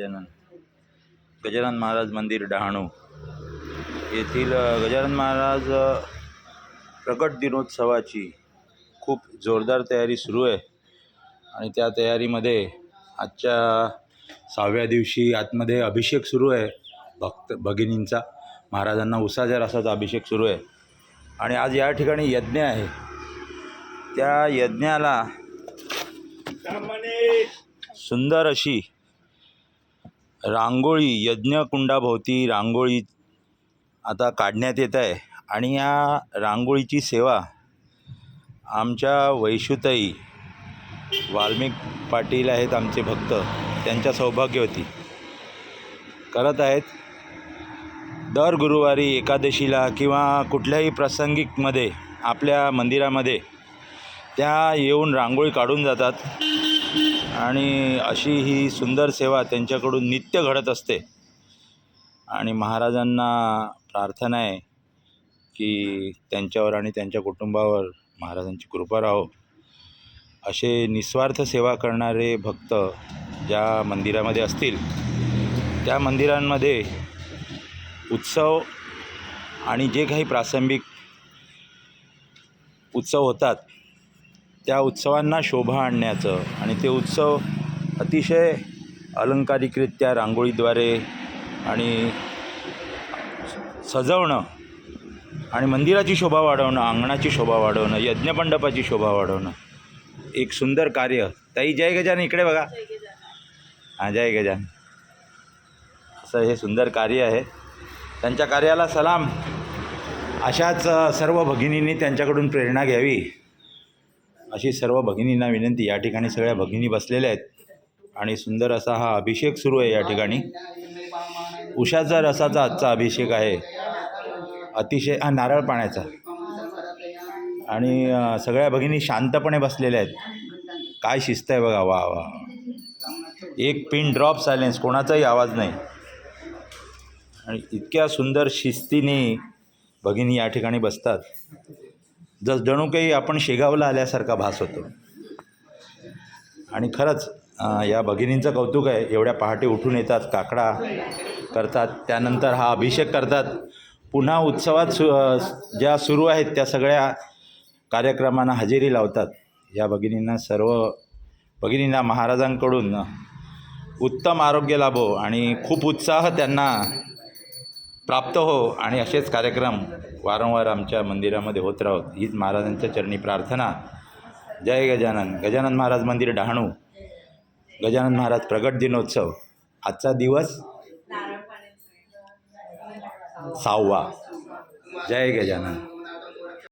गजानन. गजानन महाराज मंदिर डहाणू. येथील गजानन महाराज प्रकट दिनोत्सवाची खूप जोरदार तयारी सुरू आहे. आणि त्या तयारीमध्ये आजच्या सहाव्या दिवशी आतमध्ये अभिषेक सुरू आहे. भक्त भगिनींचा महाराजांना उसाच्या रसाचा अभिषेक सुरू आहे. आणि आज या ठिकाणी यज्ञ आहे. त्या यज्ञाला सुंदर अशी रांगोळी यज्ञकुंडाभोवती रांगोळी आता काढण्यात येत आहे. आणि या रांगोळीची सेवा आमच्या वैशुताई वाल्मिक पाटील आहेत आमचे भक्त. त्यांच्या सौभाग्यवती. करत आहेत. दर गुरुवारी एकादशीला किंवा कुठल्याही प्रासंगिकमध्ये आपल्या मंदिरामध्ये त्या येऊन रांगोळी काढून जातात. आणि अशी ही सुंदर सेवा त्यांच्याकडून नित्य घडत असते. आणि महाराजांना प्रार्थना आहे की त्यांच्यावर आणि त्यांच्या कुटुंबावर महाराजांची कृपा राहो. असे निस्वार्थ सेवा करणारे भक्त ज्या मंदिरामध्ये असतील त्या मंदिरांमध्ये उत्सव आणि जे काही प्रासंगिक उत्सव होतात त्या उत्सवांना शोभा आणण्याचं आणि ते उत्सव अतिशय अलंकारिकरित्या रांगोळीद्वारे आणि सजवणं आणि मंदिराची शोभा वाढवणं अंगणाची शोभा वाढवणं यज्ञमंडपाची शोभा वाढवणं एक सुंदर कार्य. ताई जय गजान इकडे बघा. हां जय गजान असं हे सुंदर कार्य आहे. त्यांच्या कार्याला सलाम. अशाच सर्व भगिनींनी त्यांच्याकडून प्रेरणा घ्यावी. अशी सर्व भगिनींना विनंती या ठिकाणी सगळ्या भगिनी बसलेल्या आहेत. आणि सुंदर असा हा अभिषेक सुरू आहे या ठिकाणी. उषाचा रसाचा आजचा अभिषेक आहे. अतिशय हा नारळ पाण्याचा. आणि सगळ्या भगिनी शांतपणे बसलेल्या आहेत. काय शिस्त आहे बघा वा वा. एक पिन ड्रॉप सायलेन्स कोणाचाही आवाज नाही. आणि इतक्या सुंदर शिस्तीने भगिनी या ठिकाणी बसतात. जस जणू काही आपण शेगावला आल्यासारखा भास होतो. आणि खरंच या भगिनींचं कौतुक आहे एवढ्या पहाटे उठून येतात काकडा करतात त्यानंतर हा अभिषेक करतात. पुन्हा उत्सवात सु ज्या सुरू आहेत त्या सगळ्या कार्यक्रमांना हजेरी लावतात. या भगिनींना सर्व भगिनींना महाराजांकडून उत्तम आरोग्य लाभो आणि खूप उत्साह त्यांना प्राप्त हो आणि असेच कार्यक्रम वारंवार आमच्या मंदिरामध्ये होत राहोत. हीच महाराजांच्या चरणी प्रार्थना. जय गजानन. गजानन महाराज मंदिर डहाणू. गजानन महाराज प्रगट दिनोत्सव. आजचा दिवस सहावा. जय गजानन.